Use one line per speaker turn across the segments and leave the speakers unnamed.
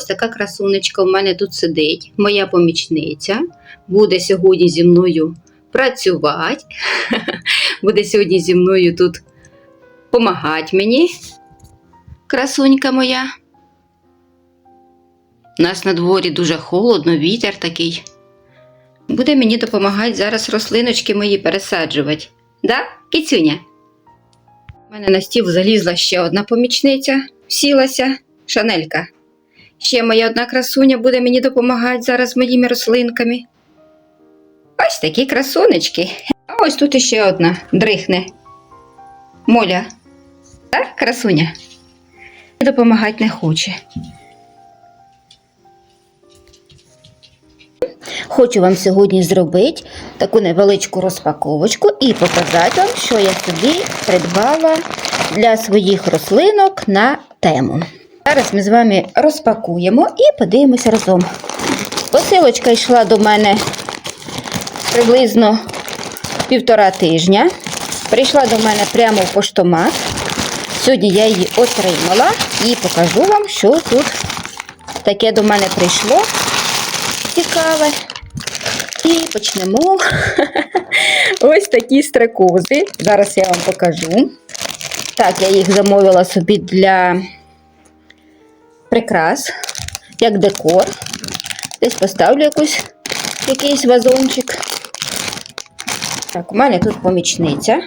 ось така красунечка в мене тут сидить, моя помічниця. Буде сьогодні зі мною працювати. Буде сьогодні зі мною тут помагати мені. Красунька моя. У нас на дворі дуже холодно, вітер такий. Буде мені допомагати зараз рослиночки мої пересаджувати. Да, кицюня? У мене на стіл залізла ще одна помічниця, сілася, шанелька. Ще моя одна красуня буде мені допомагати зараз моїми рослинками. Ось такі красунечки. А ось тут іще одна дрихне. Моля. Так, красуня? Допомагати не хоче. Хочу вам сьогодні зробити таку невеличку розпаковочку і показати вам, що я собі придбала для своїх рослинок на тему. Зараз ми з вами розпакуємо і подивимося разом. Посилочка йшла до мене приблизно півтора тижня. Прийшла до мене прямо в поштомат. Сьогодні я її отримала і покажу вам, що тут таке до мене прийшло. Цікаве. І почнемо. Ось такі стрекози. Зараз я вам покажу. Так, я їх замовила собі для прикрас, як декор. Десь поставлю якусь, якийсь вазончик. Так, у мене тут помічниця.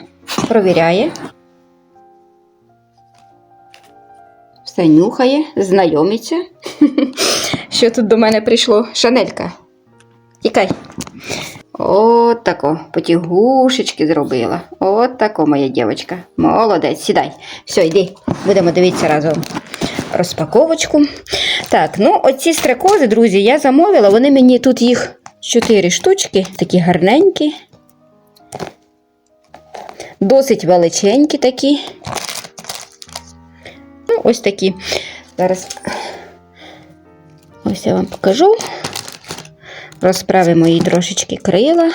Провіряє. Все нюхає, знайомиться. Що тут до мене прийшло? Шанелька. Тікай. От тако, потягушечки зробила. От тако, моя дівчинка. Молодець, сідай. Все, йди, будемо дивитися разом розпаковочку. Так, ну оці стрекози, друзі, я замовила. Вони мені тут їх 4 штучки, такі гарненькі. Досить величенькі такі. Ну, ось такі. Зараз ось я вам покажу. Розправимо їй трошечки крила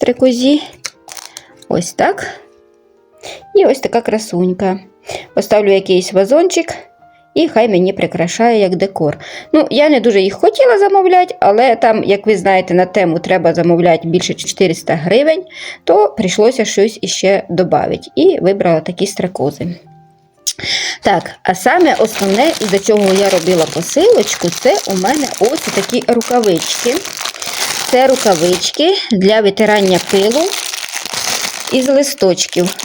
стрекозі. Ось так. І ось така красунька. Поставлю якийсь вазончик, і хай мені прикрашає як декор. Ну, я не дуже їх хотіла замовляти, але там, як ви знаєте, на тему треба замовляти більше 400 гривень, то прийшлося щось іще додати. І вибрала такі стрекози. Так, а саме основне, із-за чого я робила посилочку, це у мене ось такі рукавички. Це рукавички для витирання пилу із листочків.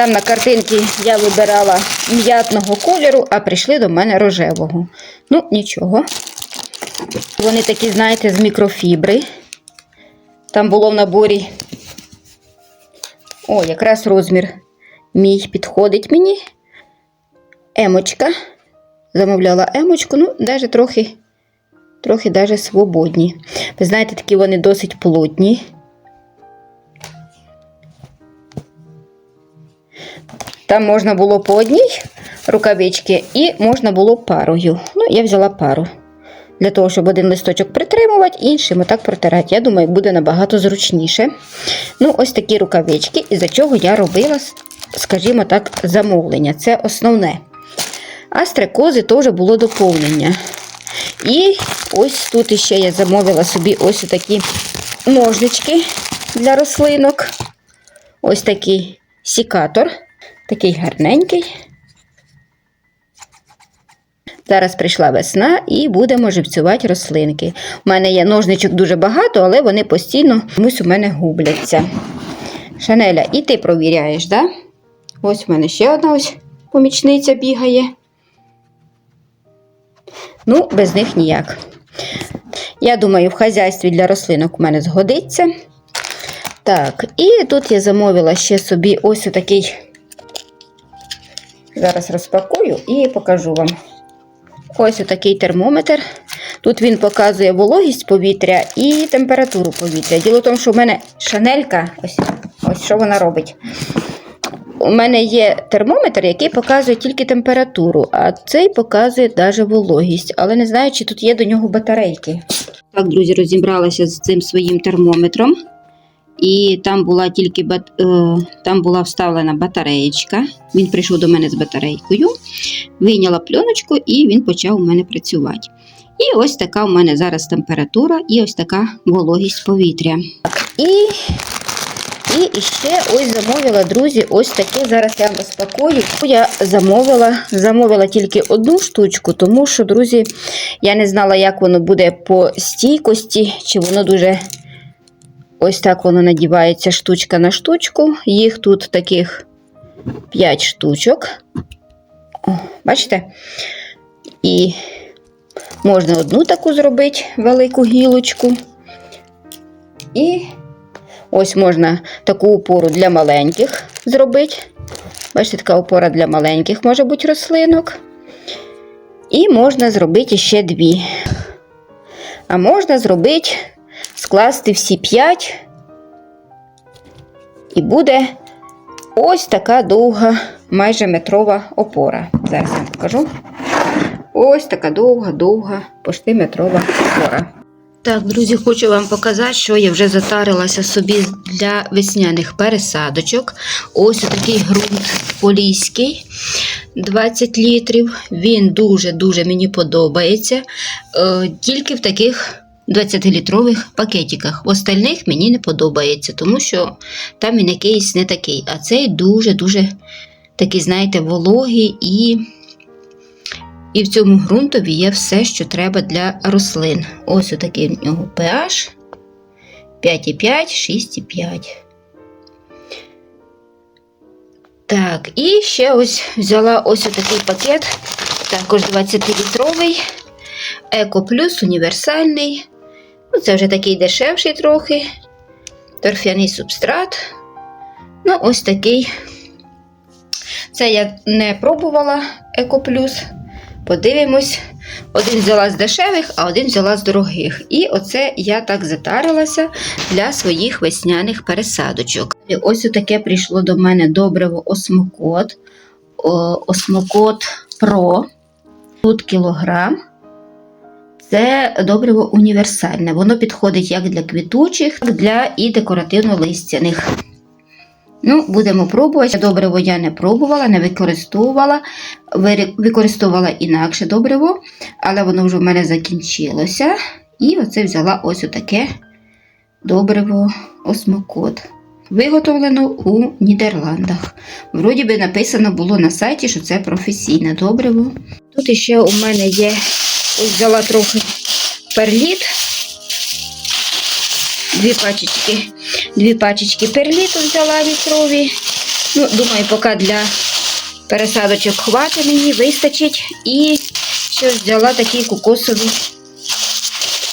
Там на картинці я вибирала м'ятного кольору, а прийшли до мене рожевого. Ну, нічого. Вони такі, знаєте, з мікрофібри. Там було в наборі. О, якраз розмір мій підходить мені. Емочка. Замовляла емочку, ну, навіть трохи, трохи даже свободні. Ви знаєте, такі вони досить плотні. Там можна було по одній рукавичці і можна було парою. Ну, я взяла пару. Для того, щоб один листочок притримувати, іншим отак протирати. Я думаю, буде набагато зручніше. Ну, ось такі рукавички, із-за чого я робила, скажімо так, замовлення. Це основне. А стрекози теж було доповнення. І ось тут іще я замовила собі ось такі ножнички для рослинок. Ось такий сікатор, такий гарненький. Зараз прийшла весна і будемо живцювати рослинки. У мене є ножничок дуже багато, але вони постійно чомусь у мене губляться. Шанеля, і ти провіряєш, так? Да? Ось у мене ще одна ось помічниця бігає. Ну, без них ніяк. Я думаю, в хазяйстві для рослинок у мене згодиться. Так, і тут я замовила ще собі ось такий. Зараз розпакую і покажу вам. Ось такий термометр. Тут він показує вологість повітря і температуру повітря. Діло в тому, що в мене шанелька, ось, ось що вона робить. У мене є термометр, який показує тільки температуру, а цей показує навіть вологість. Але не знаю, чи тут є до нього батарейки. Так, друзі, розібралася з цим своїм термометром. І там була тільки бат... е, там була вставлена батареєчка. Він прийшов до мене з батарейкою, вийняла пленочку і він почав у мене працювати. І ось така у мене зараз температура і ось така вологість повітря. І, і ще ось замовила, друзі, ось таке. Зараз я вам розпакую. Я замовила, замовила тільки одну штучку, тому що, друзі, я не знала, як воно буде по стійкості, чи воно дуже ось так воно надівається штучка на штучку. Їх тут таких 5 штучок. О, бачите? І можна одну таку зробити велику гілочку. І ось можна таку опору для маленьких зробити. Бачите, така опора для маленьких може бути рослинок. І можна зробити ще дві. А можна зробити, скласти всі п'ять. І буде ось така довга, майже метрова опора. Зараз я покажу. Ось така довга, довга, почти метрова опора. Так, друзі, хочу вам показати, що я вже затарилася собі для весняних пересадочок. Ось такий ґрунт поліський, 20 літрів. Він дуже-дуже мені подобається. Е, тільки в таких 20-літрових пакетиках. В остальних мені не подобається, тому що там він якийсь не такий. А цей дуже-дуже такий, знаєте, вологий і. І в цьому ґрунтові є все, що треба для рослин. Ось отакий в нього pH 5,5, 6,5. Так, і ще ось взяла ось отакий пакет, також 20-літровий, Еко Плюс універсальний. Ну, це вже такий дешевший трохи. Торфяний субстрат. Ну, ось такий. Це я не пробувала Еко Плюс. Подивимось, один взяла з дешевих, а один взяла з дорогих. І оце я так затарилася для своїх весняних пересадочок. І ось таке прийшло до мене добриво осмокот. Осмокот Про. Тут кілограм. Це добриво універсальне. Воно підходить як для квітучих, так для і декоративно-листяних. Ну, будемо пробувати. Добриво я не пробувала, не використовувала. Використовувала інакше добриво, але воно вже в мене закінчилося. І оце взяла ось отаке добриво осмокот. Виготовлено у Нідерландах. Вроді би написано було на сайті, що це професійне добриво. Тут іще у мене є, ось взяла трохи перліт. Дві пачечки, дві пачечки перліту взяла літрові. Ну, думаю, поки для пересадочок хватить мені, вистачить. І ще взяла такий кокосовий,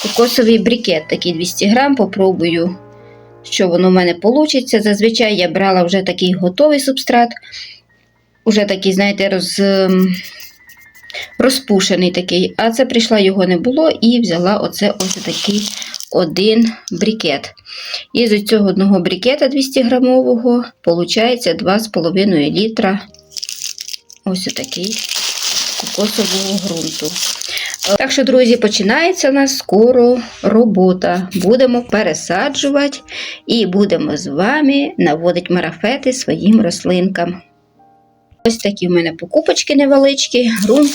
кокосовий брикет, такий 200 грам. Попробую, що воно в мене вийде. Зазвичай я брала вже такий готовий субстрат. Уже такий, знаєте, роз, ем, розпушений такий. А це прийшла, його не було, і взяла оце ось такий один брикет. І з цього одного брикета 200 грамового виходить 2,5 літра ось такий кокосового ґрунту. Так що, друзі, починається у нас скоро робота. Будемо пересаджувати і будемо з вами наводити марафети своїм рослинкам. Ось такі в мене покупочки невеличкі, ґрунт,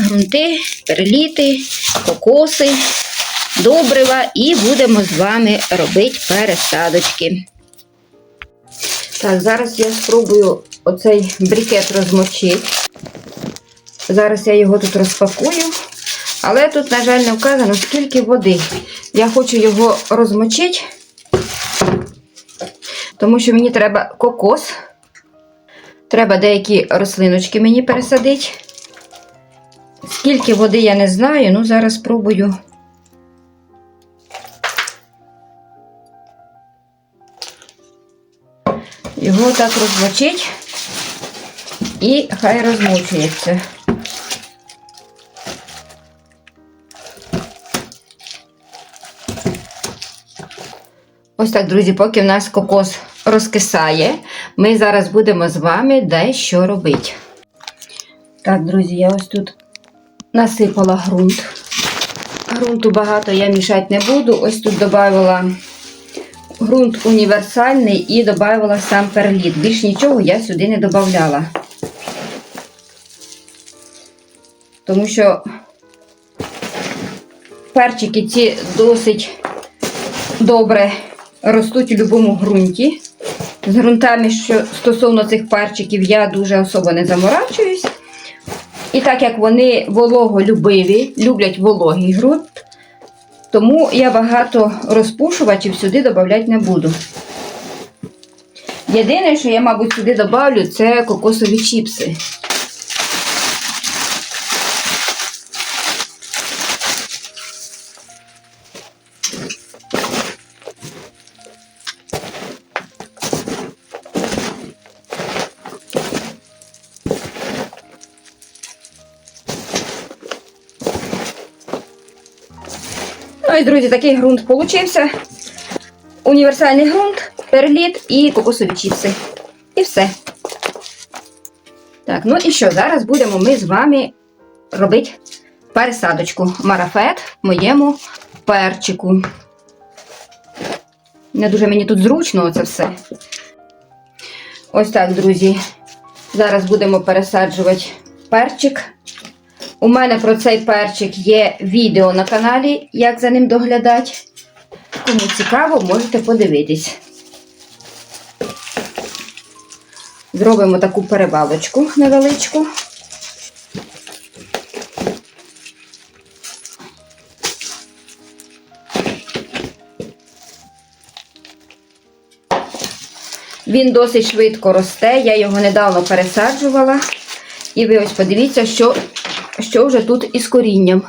ґрунти, переліти, кокоси, добрива і будемо з вами робити пересадочки. Так, зараз я спробую оцей брикет розмочити. Зараз я його тут розпакую. Але тут, на жаль, не вказано, скільки води. Я хочу його розмочити, тому що мені треба кокос. Треба деякі рослиночки мені пересадити. Скільки води я не знаю, ну зараз спробую. Його так розмочить і хай розмочується. Ось так, друзі, поки в нас кокос розкисає, ми зараз будемо з вами дещо робити. Так, друзі, я ось тут насипала ґрунт. Грунту багато я мішати не буду. Ось тут додавала ґрунт універсальний і додавала сам перліт. Більш нічого я сюди не додавала. Тому що перчики ці досить добре ростуть у будь-якому ґрунті. З ґрунтами, що стосовно цих перчиків, я дуже особо не заморачуюсь. І так як вони вологолюбиві, люблять вологий ґрунт, тому я багато розпушувачів сюди додавати не буду. Єдине, що я, мабуть, сюди додавлю, це кокосові чіпси. І, друзі, такий ґрунт получився. Універсальний ґрунт, перліт і кокосові чіпси. І все. Так, ну і що? Зараз будемо ми з вами робити пересадочку. Марафет моєму перчику. Не дуже мені тут зручно це все. Ось так, друзі. Зараз будемо пересаджувати перчик. У мене про цей перчик є відео на каналі, як за ним доглядати. Кому цікаво, можете подивитись. Зробимо таку перебавочку невеличку. Він досить швидко росте, я його недавно пересаджувала. І ви ось подивіться, що, що вже тут із корінням.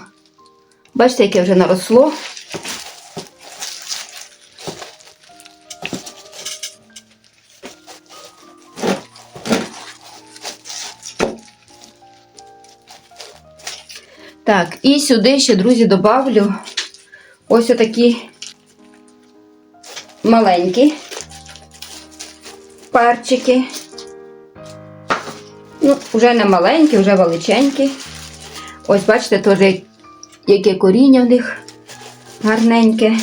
Бачите, яке вже наросло. Так, і сюди ще, друзі, добавлю ось отакі маленькі перчики. Ну, вже не маленькі, вже величенькі. Ось, бачите, теж яке коріння в них гарненьке.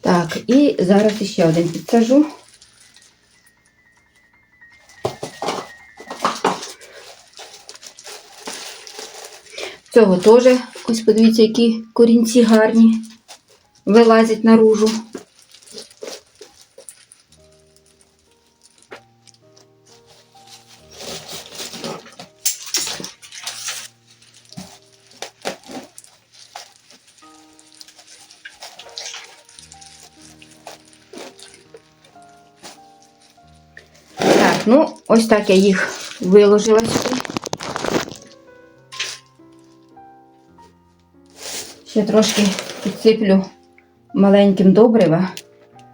Так, і зараз ще один підсажу. Цього теж, ось подивіться, які корінці гарні вилазять наружу. Ось так я їх виложила сюди. Ще трошки підсиплю маленьким добрива,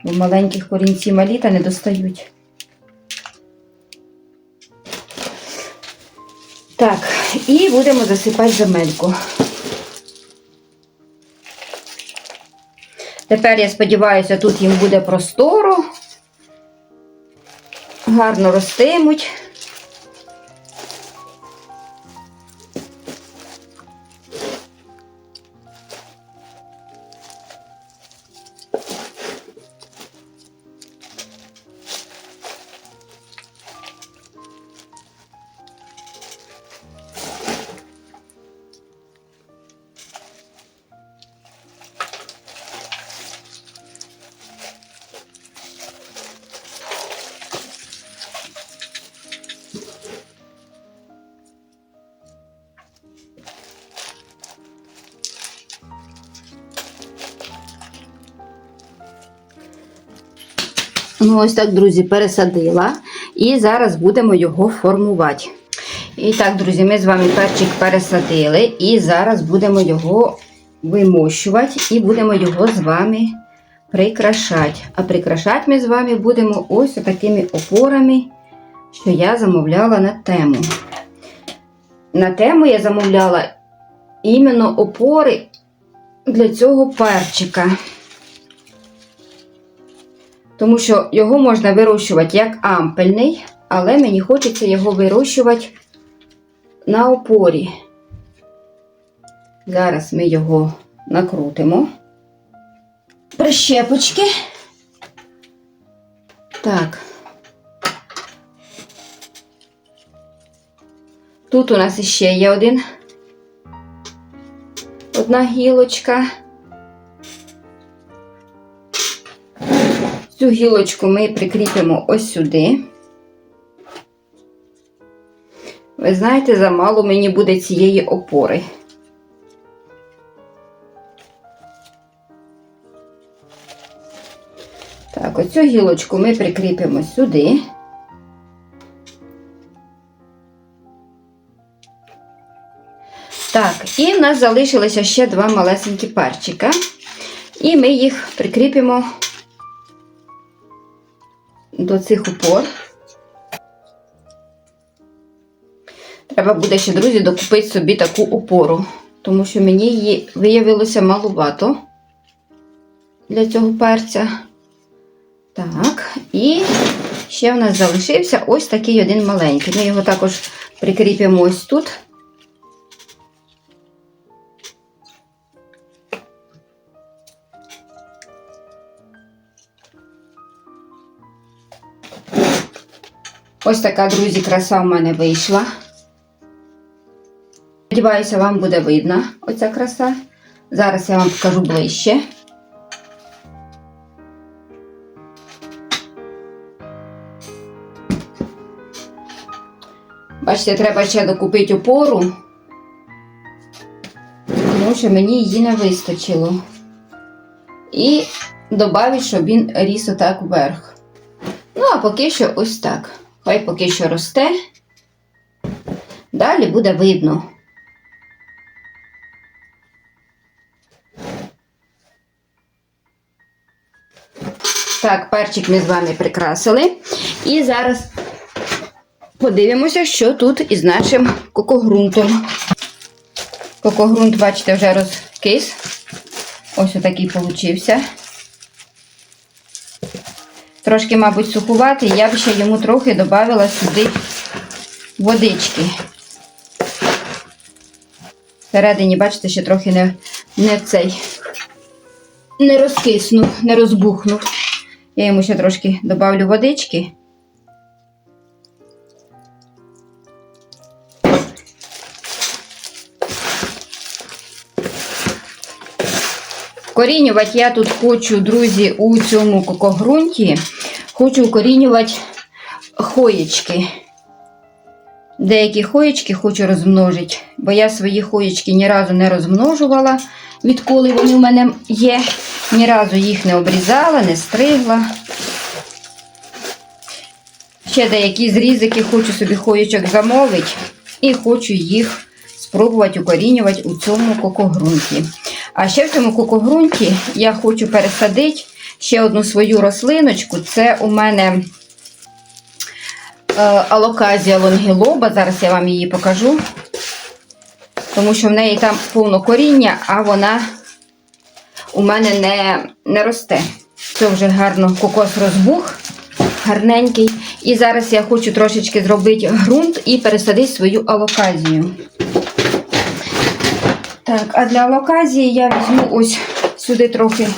бо маленьких корінці малі та не достають. Так, і будемо засипати земельку. Тепер, я сподіваюся, тут їм буде просторо, гарно ростимуть. Ну, ось так, друзі, пересадила. І зараз будемо його формувати. І так, друзі, ми з вами перчик пересадили. І зараз будемо його вимощувати і будемо його з вами прикрашати. А прикрашати ми з вами будемо ось такими опорами, що я замовляла на тему. На тему я замовляла іменно опори для цього перчика. Тому що його можна вирощувати як ампельний, але мені хочеться його вирощувати на опорі. Зараз ми його накрутимо. Прищепочки. Так. Тут у нас іще є один. Одна гілочка. Цю гілочку ми прикріпимо ось сюди. Ви знаєте, замало мені буде цієї опори. Так, оцю гілочку ми прикріпимо сюди. Так, і в нас залишилося ще два малесенькі парчика. І ми їх прикріпимо до цих опор. Треба буде ще, друзі, докупити собі таку опору, тому що мені її виявилося малувато для цього перця. Так, і ще в нас залишився ось такий один маленький. Ми його також прикріпимо ось тут. Ось така, друзі, краса в мене вийшла. Сподіваюся, вам буде видно оця краса. Зараз я вам покажу ближче. Бачите, треба ще докупити опору, тому що мені її не вистачило. І додати, щоб він ріс отак вверх. Ну, а поки що ось так. Хай поки що росте. Далі буде видно. Так, перчик ми з вами прикрасили. І зараз подивимося, що тут із нашим кокогрунтом. Кокогрунт, бачите, вже розкис. Ось отакий получився. Трошки, мабуть, сухуватий, я б ще йому трохи додала сюди водички. Всередині, бачите, ще трохи не, не цей, не розкиснув, не розбухнув. Я йому ще трошки додавлю водички. Корінювати я тут хочу, друзі, у цьому кокогрунті. Хочу укорінювати хоєчки. Деякі хоєчки хочу розмножити, бо я свої хоєчки ні разу не розмножувала, відколи вони в мене є. Ні разу їх не обрізала, не стригла. Ще деякі зрізики хочу собі хоєчок замовити і хочу їх спробувати укорінювати у цьому кокогрунті. А ще в цьому кокогрунті я хочу пересадити ще одну свою рослиночку. Це у мене е, алоказія лонгілоба. Зараз я вам її покажу. Тому що в неї там повно коріння, а вона у мене не, не росте. Це вже гарно кокос розбух, гарненький. І зараз я хочу трошечки зробити ґрунт і пересадити свою алоказію. Так, а для алоказії я візьму ось сюди трохи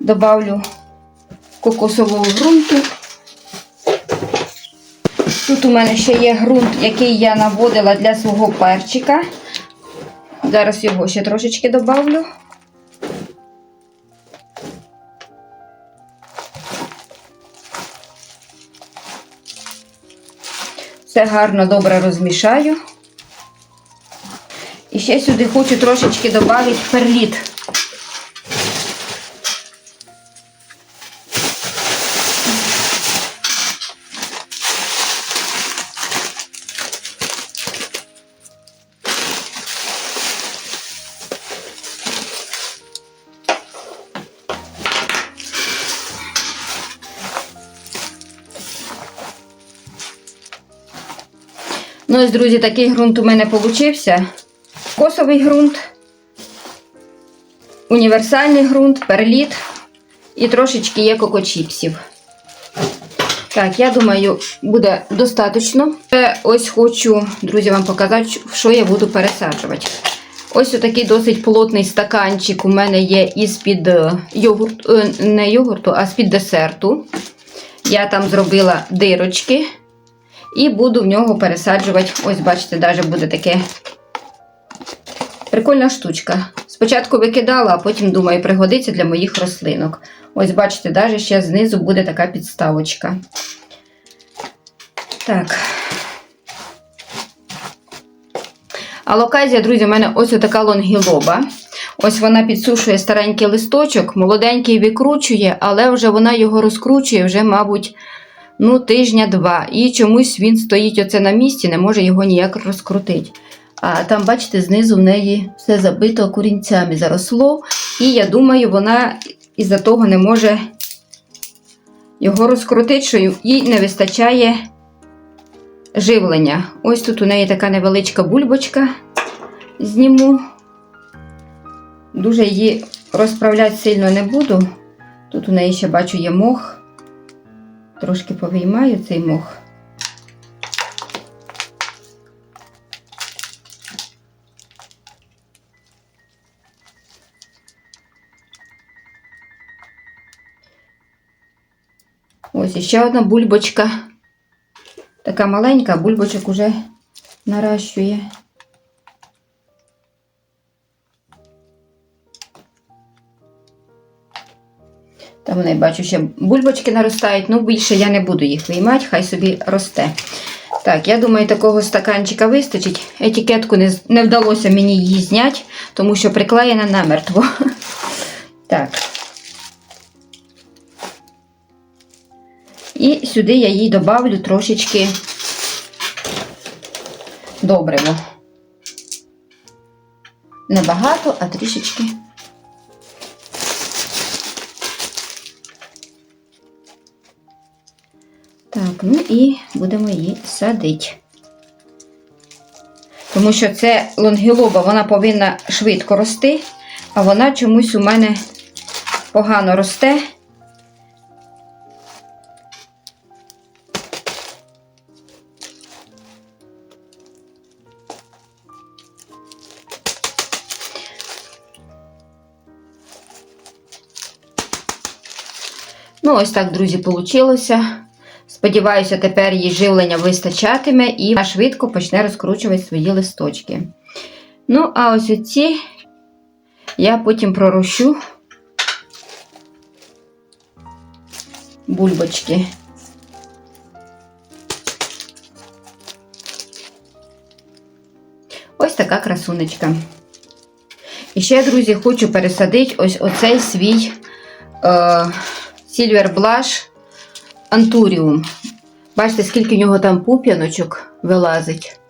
добавлю кокосового ґрунту. Тут у мене ще є ґрунт, який я наводила для свого перчика. Зараз його ще трошечки добавлю. Все гарно добре розмішаю. І ще сюди хочу трошечки додати перліт. Ну ось, друзі, такий ґрунт у мене получився. Косовий ґрунт, універсальний ґрунт, перліт і трошечки є кокочіпсів. Так, я думаю, буде достатньо. Ось хочу, друзі, вам показати, що я буду пересаджувати. Ось такий досить плотний стаканчик у мене є із-під е, йогурту, е, не йогурту, а з-під десерту. Я там зробила дирочки і буду в нього пересаджувати. Ось, бачите, навіть буде таке прикольна штучка. Спочатку викидала, а потім, думаю, пригодиться для моїх рослинок. Ось, бачите, навіть ще знизу буде така підставочка. Так. Алоказія, друзі, у мене ось така лонгілоба. Ось вона підсушує старенький листочок, молоденький викручує, але вже вона його розкручує вже, мабуть, ну, тижня-два. І чомусь він стоїть оце на місці, не може його ніяк розкрутити. А там, бачите, знизу в неї все забито корінцями заросло. І я думаю, вона із-за того не може його розкрутити, що їй не вистачає живлення. Ось тут у неї така невеличка бульбочка. Зніму. Дуже її розправляти сильно не буду. Тут у неї ще бачу є мох. Трошки повиймаю цей мох. Іще одна бульбочка. Така маленька, бульбочок уже наращує. Там вони, бачу, ще бульбочки наростають, ну більше я не буду їх виймати, хай собі росте. Так, я думаю, такого стаканчика вистачить. Етикетку не, не вдалося мені її зняти, тому що приклеєна намертво. Так. І сюди я їй добавлю трошечки добриво. Небагато, а трішечки. Так, ну і будемо її садити. Тому що це лонгілоба, вона повинна швидко рости, а вона чомусь у мене погано росте. Ось так, друзі, вийшло. Сподіваюся, тепер їй живлення вистачатиме і вона швидко почне розкручувати свої листочки. Ну, а ось оці я потім пророщу бульбочки. Ось така красунечка. І ще, друзі, хочу пересадити ось оцей свій е, Silver Blush Антуріум. Бачите, скільки в нього там пуп'яночок вилазить.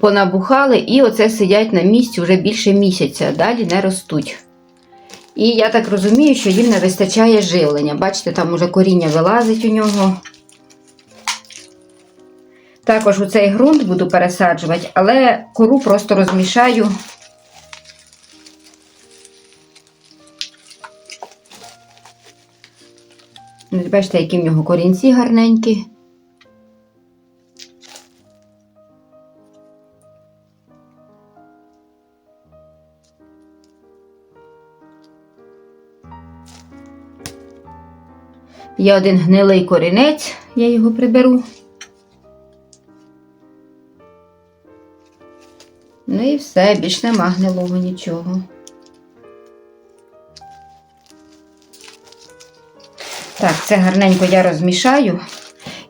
Понабухали, і оце сидять на місці вже більше місяця, далі не ростуть. І я так розумію, що їм не вистачає живлення. Бачите, там уже коріння вилазить у нього. Також у цей ґрунт буду пересаджувати, але кору просто розмішаю. Бачите, які в нього корінці гарненькі. Є один гнилий корінець, я його приберу. Ну і все, більш нема гнилого нічого. Так, це гарненько я розмішаю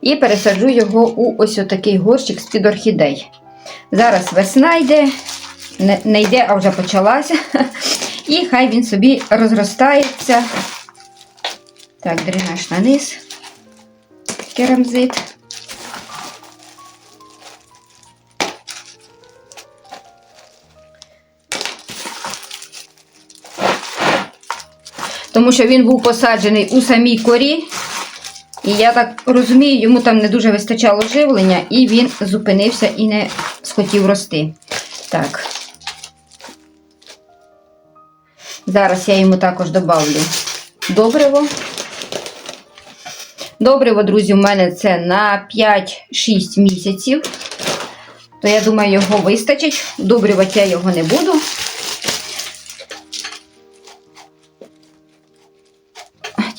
і пересаджу його у ось отакий горщик з-під орхідей. Зараз весна йде, не, не йде, а вже почалася. І хай він собі розростається. Так, дренаж на низ, керамзит. Тому що він був посаджений у самій корі. І я так розумію, йому там не дуже вистачало живлення, і він зупинився і не схотів рости. Так. Зараз я йому також добавлю добриво. Добриво, друзі, у мене це на 5-6 місяців. То я думаю, його вистачить. Добрювати я його не буду.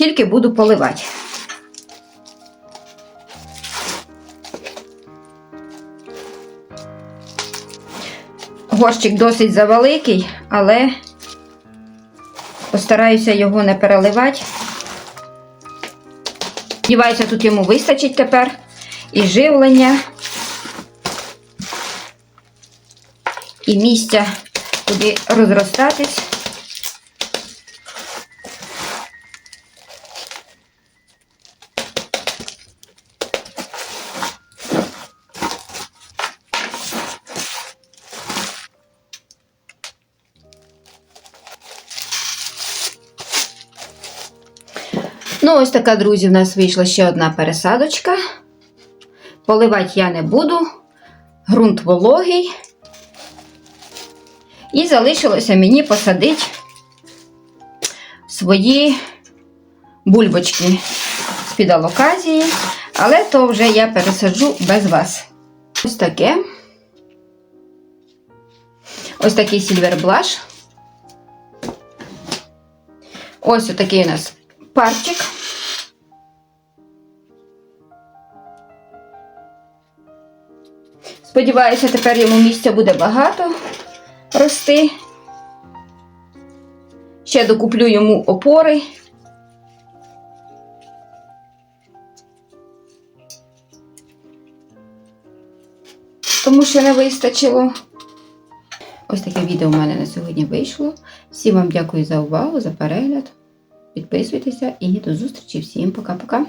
Тільки буду поливати. Горщик досить завеликий, але постараюся його не переливати. Сподіваюся, тут йому вистачить тепер і живлення, і місця, куди розростатись. Ось така, друзі, в нас вийшла ще одна пересадочка. Поливати я не буду. Грунт вологий. І залишилося мені посадити свої бульбочки з-під алоказії, але то вже я пересаджу без вас. Ось таке. Ось такий сільверблаш. Ось отакий у нас парчик. Сподіваюся, тепер йому місця буде багато рости. Ще докуплю йому опори. Тому що не вистачило. Ось таке відео у мене на сьогодні вийшло. Всім вам дякую за увагу, за перегляд. Підписуйтеся і до зустрічі. Всім пока-пока.